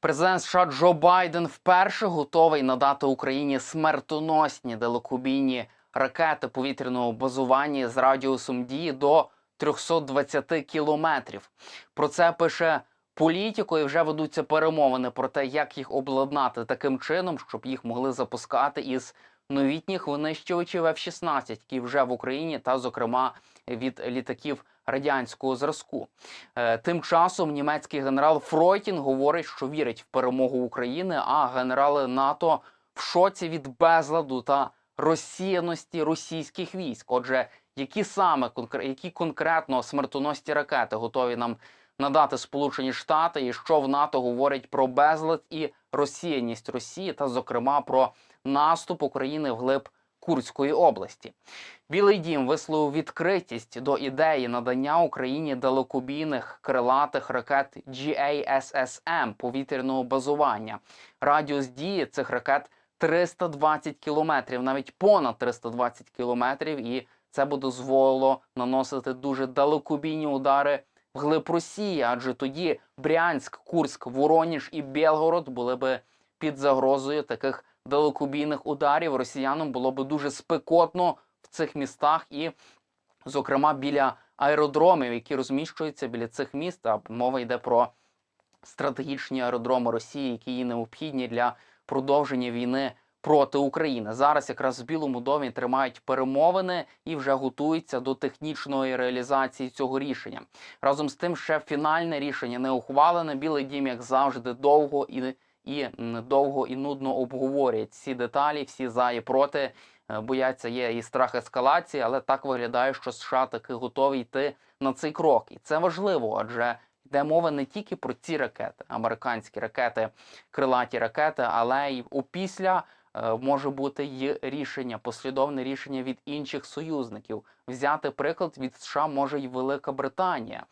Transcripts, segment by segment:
Президент США Джо Байден вперше готовий надати Україні смертоносні далекобійні ракети повітряного базування з радіусом дії до 320 кілометрів. Про це пише політико і вже ведуться перемовини про те, як їх обладнати таким чином, щоб їх могли запускати із новітніх винищувачів F-16, які вже в Україні, та зокрема від літаків радянського зразку. Е, Тим часом німецький генерал Фройтін говорить, що вірить в перемогу України, а генерали НАТО в шоці від безладу та розсіяності російських військ. Отже, які саме які конкретно смертоносні ракети готові нам надати Сполучені Штати, і що в НАТО говорять про безлад і розсіяність Росії, та зокрема про наступ України вглиб Курської області. Білий дім висловив відкритість до ідеї надання Україні далекобійних крилатих ракет GASSM повітряного базування. Радіус дії цих ракет 320 кілометрів, навіть понад 320 кілометрів, і це би дозволило наносити дуже далекобійні удари вглиб Росії, адже тоді Брянськ, Курськ, Вороніж і Белгород були би під загрозою таких далекобійних ударів. Росіянам було би дуже спекотно в цих містах і, зокрема, біля аеродромів, які розміщуються біля цих міст. А мова йде про стратегічні аеродроми Росії, які є необхідні для продовження війни проти України. Зараз якраз в Білому домі тримають перемовини і вже готуються до технічної реалізації цього рішення. Разом з тим, ще фінальне рішення не ухвалене. Білий дім, як завжди, довго і і довго і нудно обговорюють всі деталі, всі за і проти. Е, Бояться, є і страх ескалації, але так виглядає, що США таки готові йти на цей крок, і це важливо, адже йде мова не тільки про ці ракети, американські ракети, крилаті ракети, але й опісля е, може бути й рішення, послідовне рішення від інших союзників. Взяти приклад від США може й Велика Британія.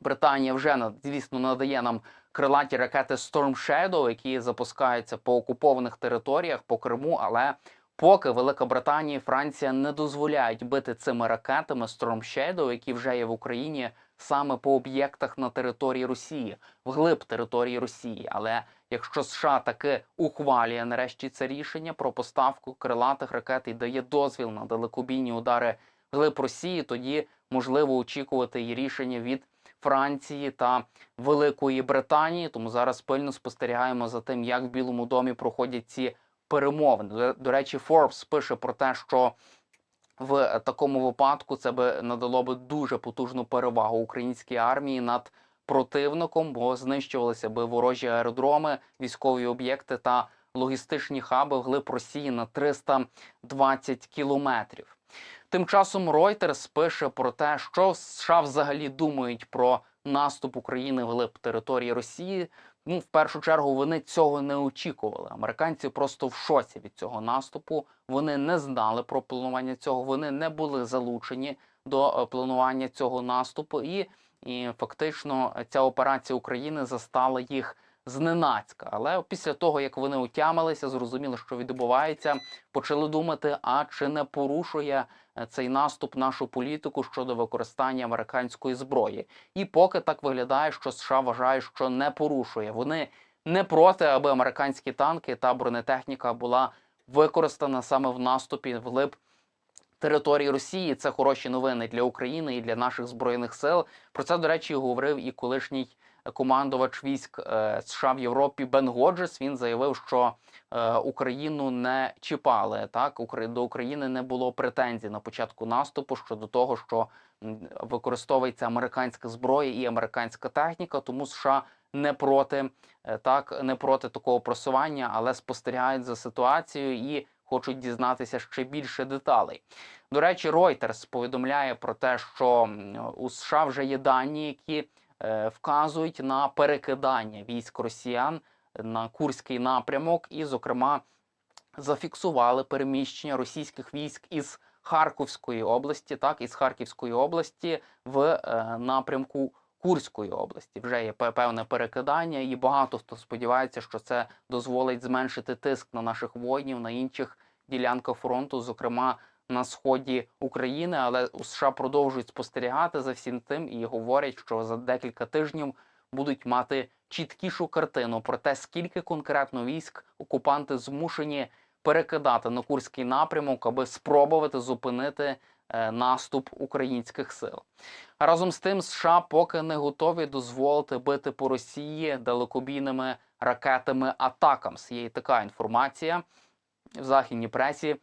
Британія вже звісно надає нам крилаті ракети Storm Shadow, які запускаються по окупованих територіях по Криму, але поки Велика Британія і Франція не дозволяють бити цими ракетами Storm Shadow, які вже є в Україні саме по об'єктах на території Росії, вглиб території Росії. Але якщо США таки ухвалює нарешті це рішення про поставку крилатих ракет і дає дозвіл на далекобійні удари вглиб Росії, тоді можливо очікувати і рішення від Франції та Великої Британії. Тому зараз пильно спостерігаємо за тим, як в Білому домі проходять ці перемовини. До, речі, Forbes пише про те, що в такому випадку це би надало би дуже потужну перевагу українській армії над противником, бо знищувалися би ворожі аеродроми, військові об'єкти та логістичні хаби вглиб Росії на 320 кілометрів. Тим часом Reuters пише про те, що США взагалі думають про наступ України вглиб території Росії. Ну, в першу чергу, вони цього не очікували. Американці просто в шоці від цього наступу. Вони не знали про планування цього, вони не були залучені до е, планування цього наступу, і, і фактично ця операція України застала їх зненацька. Але після того, як вони утямилися, зрозуміли, що відбувається, почали думати: а чи не порушує е, цей наступ нашу політику щодо використання американської зброї? І поки так виглядає, що США вважає, що не порушує. Вони не проти, аби американські танки та бронетехніка була використана саме в наступі вглиб території Росії. Це хороші новини для України і для наших збройних сил. Про це, до речі, говорив і колишній командувач військ е, США в Європі Бен Годжес. Він заявив, що е, Україну не чіпали. Так до України не було претензій на початку наступу щодо того, що використовується американська зброя і американська техніка, тому США не проти е, так, не проти такого просування, але спостерігають за ситуацією і хочуть дізнатися ще більше деталей. До речі, Reuters повідомляє про те, що у США вже є дані, які вказують на перекидання військ росіян на Курський напрямок, і, зокрема, зафіксували переміщення російських військ із Харківської області, так із Харківської області в е, напрямку Курської області. Вже є певне перекидання, і багато хто сподівається, що це дозволить зменшити тиск на наших воїнів на інших ділянках фронту, зокрема на сході України. Але у США продовжують спостерігати за всім тим і говорять, що за декілька тижнів будуть мати чіткішу картину про те, скільки конкретно військ окупанти змушені перекидати на Курський напрямок, аби спробувати зупинити е, наступ українських сил. Разом з тим, США поки не готові дозволити бити по Росії далекобійними ракетами Атакамс. Є така інформація в західній пресі.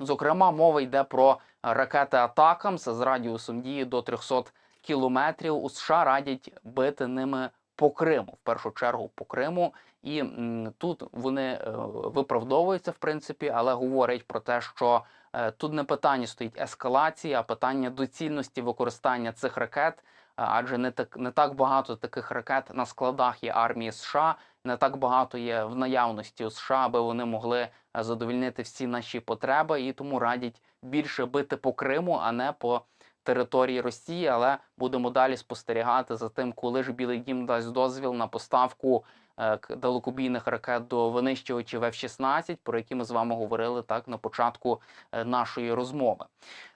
Зокрема, мова йде про ракети Атакамс з радіусом дії до 300 кілометрів. У США радять бити ними по Криму, в першу чергу по Криму. І м, тут вони е, виправдовуються, в принципі, але говорять про те, що е, тут не питання стоїть ескалації, а питання доцільності використання цих ракет. е, Адже не так не так багато таких ракет на складах є армії США, не так багато є в наявності у США, аби вони могли е, задовільнити всі наші потреби, і тому радять більше бити по Криму, а не по території Росії. Але будемо далі спостерігати за тим, коли ж Білий Дім дасть дозвіл на поставку е, далекобійних ракет до винищувачів F-16, про які ми з вами говорили так на початку е, нашої розмови.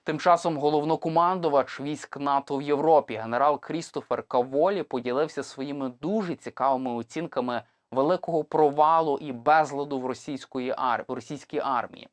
Тим часом головнокомандувач військ НАТО в Європі, генерал Крістофер Каволі, поділився своїми дуже цікавими оцінками великого провалу і безладу в російської ар... в російській армії.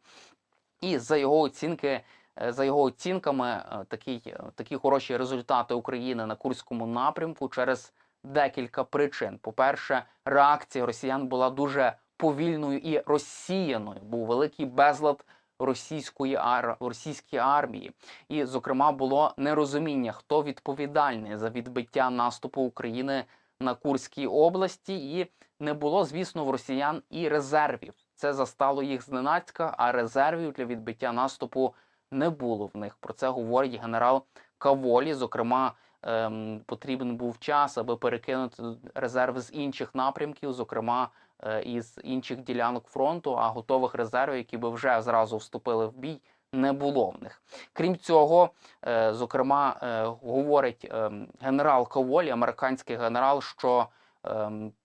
І за його оцінки, е, за його оцінками, е, такі, е, такі хороші результати України на Курському напрямку через декілька причин. По-перше, реакція росіян була дуже повільною і розсіяною. Був великий безлад російської ар... російській армії, і, зокрема, було нерозуміння, хто відповідальний за відбиття наступу України на Курській області, і не було, звісно, в росіян і резервів. Це застало їх зненацька, а резервів для відбиття наступу не було в них. Про це говорить генерал Каволі. Зокрема, ем, потрібен був час, аби перекинути резерви з інших напрямків, зокрема е, із інших ділянок фронту, а готових резервів, які би вже зразу вступили в бій. Не було в них. Крім цього, е, зокрема, е, говорить ем, генерал Каволі, американський генерал, що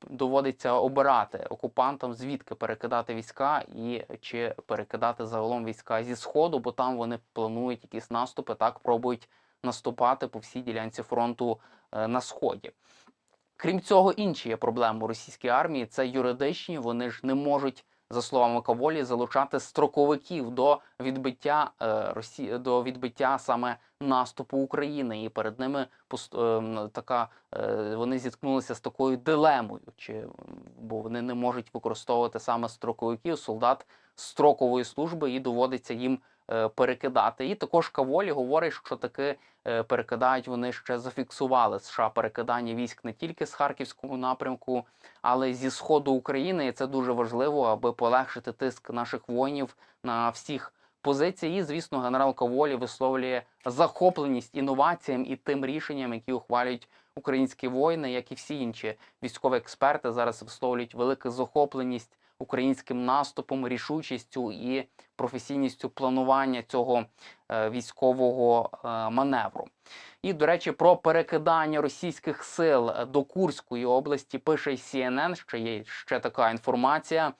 доводиться обирати окупантам, звідки перекидати війська і чи перекидати загалом війська зі сходу, бо там вони планують якісь наступи, так пробують наступати по всій ділянці фронту е, на сході. Крім цього, інші є проблеми у російській армії. Це юридичні. Вони ж не можуть, за словами Каволі, залучати строковиків до відбиття е, Росії до відбиття саме наступу України. І перед ними пост ем, така е, вони зіткнулися з такою дилемою, чи бо вони не можуть використовувати саме строковиків, солдат строкової служби, і доводиться їм перекидати. І також Каволі говорить, що таки е, перекидають вони ще зафіксували США перекидання військ не тільки з Харківського напрямку, але й зі сходу України. І це дуже важливо, аби полегшити тиск наших воїнів на всіх позицій. І, звісно, генерал Каволі висловлює захопленість інноваціям і тим рішенням, які ухвалюють українські воїни, як і всі інші військові експерти зараз висловлюють велику захопленість українським наступом, рішучістю і професійністю планування цього е, військового е, маневру. І, до речі, про перекидання російських сил до Курської області пише CNN, що є ще така інформація.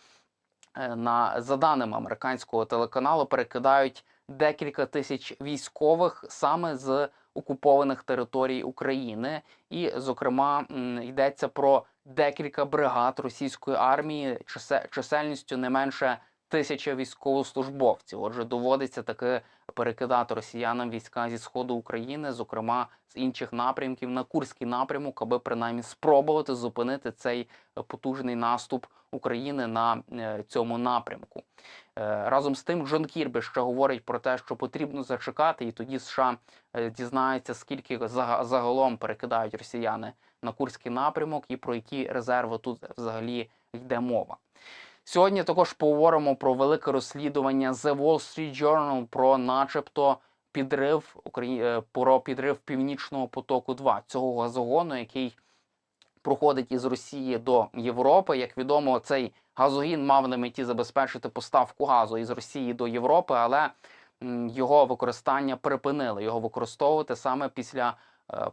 Е, На за даними американського телеканалу, перекидають декілька тисяч військових саме з окупованих територій України, і, зокрема, йдеться про декілька бригад російської армії чисе- чисельністю не менше тисяча військовослужбовців. Отже, доводиться таки перекидати росіянам війська зі сходу України, зокрема з інших напрямків на Курський напрямок, аби принаймні спробувати зупинити цей е, потужний наступ України на е, цьому напрямку. Е, Разом з тим, Джон Кірбі ще говорить про те, що потрібно зачекати, і тоді США дізнаються, скільки зага- загалом перекидають росіяни на Курський напрямок і про які резерви тут взагалі йде мова. Сьогодні також поговоримо про велике розслідування The Wall Street Journal про, начебто, підрив е, про підрив Північного потоку 2 цього газогону, який проходить із Росії до Європи. Як відомо, цей газогін мав на меті забезпечити поставку газу із Росії до Європи, але його використання припинили його використовувати саме після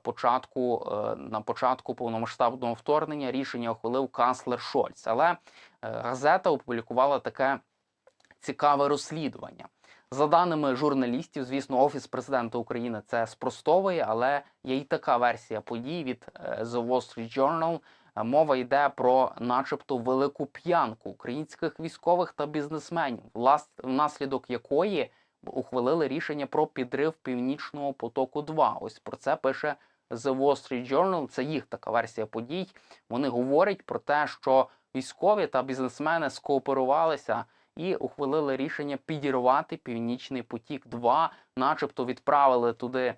початку е, на початку повномасштабного вторгнення. Рішення ухвалив канцлер Шольц. Але е, газета опублікувала таке цікаве розслідування. За даними журналістів, звісно, офіс президента України це спростовує, але є й така версія подій від е, The Wall Street Journal, Мова йде про, начебто, велику п'янку українських військових та бізнесменів, влас- внаслідок якої ухвалили рішення про підрив північного потоку. 2 Ось про це пише The Wall Street Journal. Це їх така версія подій. Вони говорять про те, що військові та бізнесмени скооперувалися і ухвалили рішення підірвати північний потік. 2 начебто, відправили туди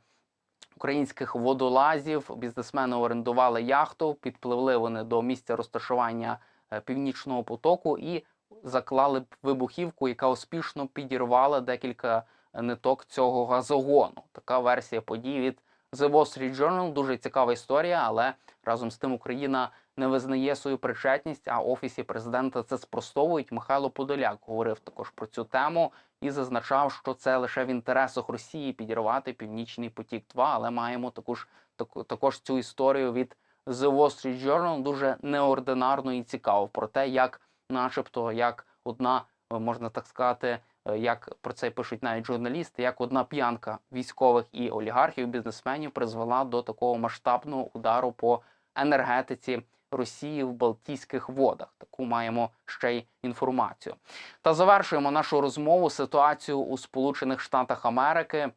українських водолазів. Бізнесмени орендували яхту, підпливли вони до місця розташування е, північного потоку і заклали б вибухівку, яка успішно підірвала декілька ниток цього газогону. Така версія подій від The Wall Street Journal. Дуже цікава історія, але разом з тим Україна не визнає свою причетність. А офісі президента це спростовують. Михайло Подоляк говорив також про цю тему і зазначав, що це лише в інтересах Росії підірвати Північний потік 2 але маємо також таку- також цю історію від The Wall Street Journal, дуже неординарно і цікаво про те, як, начебто, як одна, е, можна так сказати, е, як про це пишуть навіть журналісти, як одна п'янка військових і олігархів, бізнесменів призвела до такого масштабного удару по енергетиці Росії в Балтійських водах. Таку маємо ще й інформацію. Та завершуємо нашу розмову ситуацію у Сполучених Штатах Америки,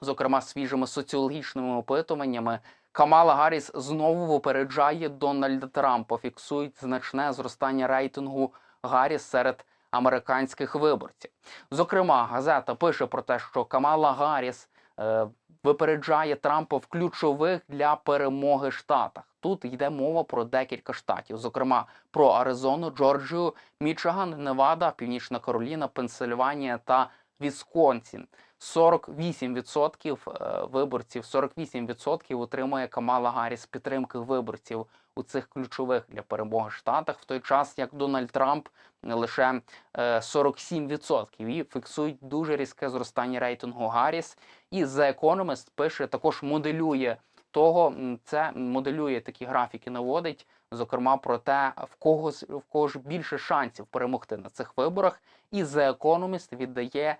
зокрема свіжими соціологічними опитуваннями. Камала Гарріс знову випереджає Дональда Трампа. Фіксують значне зростання рейтингу Гарріс серед американських виборців. Зокрема, газета пише про те, що Камала Гарріс е, випереджає Трампа в ключових для перемоги штатах. Тут йде мова про декілька штатів, зокрема про Аризону, Джорджію, Мічиган, Невада, Північна Кароліна, Пенсильванія та Вісконсін. 48% е, виборців, 48% отримує Камала Гарріс підтримки виборців у цих ключових для перемоги штатах, в той час як Дональд Трамп лише е, 47% і фіксують дуже різке зростання рейтингу Гарріс. І The Economist пише також моделює того, це моделює такі графіки, наводить зокрема про те, в кого в кого ж більше шансів перемогти на цих виборах. І The Economist віддає е,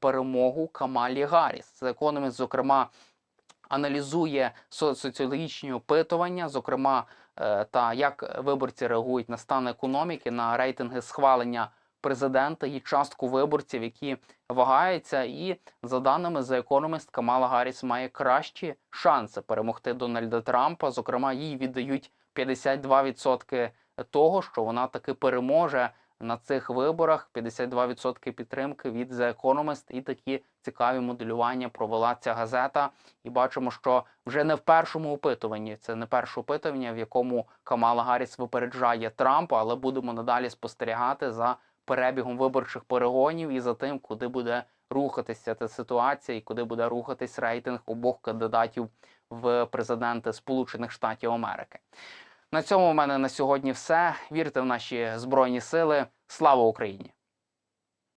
перемогу Камалі Гарріс. The Economist, зокрема, аналізує со- соціологічні опитування, зокрема, е, та як виборці реагують на стан економіки, на рейтинги схвалення президента і частку виборців, які вагаються. І за даними The Economist, Камала Гарріс має кращі шанси перемогти Дональда Трампа. Зокрема, їй віддають 52% того, що вона таки переможе на цих виборах. 52% підтримки від The Economist. І такі цікаві моделювання провела ця газета. І бачимо, що вже не в першому опитуванні, це не перше опитування, в якому Камала Гарріс випереджає Трампа, але будемо надалі спостерігати за перебігом виборчих перегонів і за тим, куди буде рухатися ця ситуація і куди буде рухатись рейтинг обох кандидатів в президенти Сполучених Штатів Америки. На цьому в мене на сьогодні все. Вірте в наші збройні сили. Слава Україні!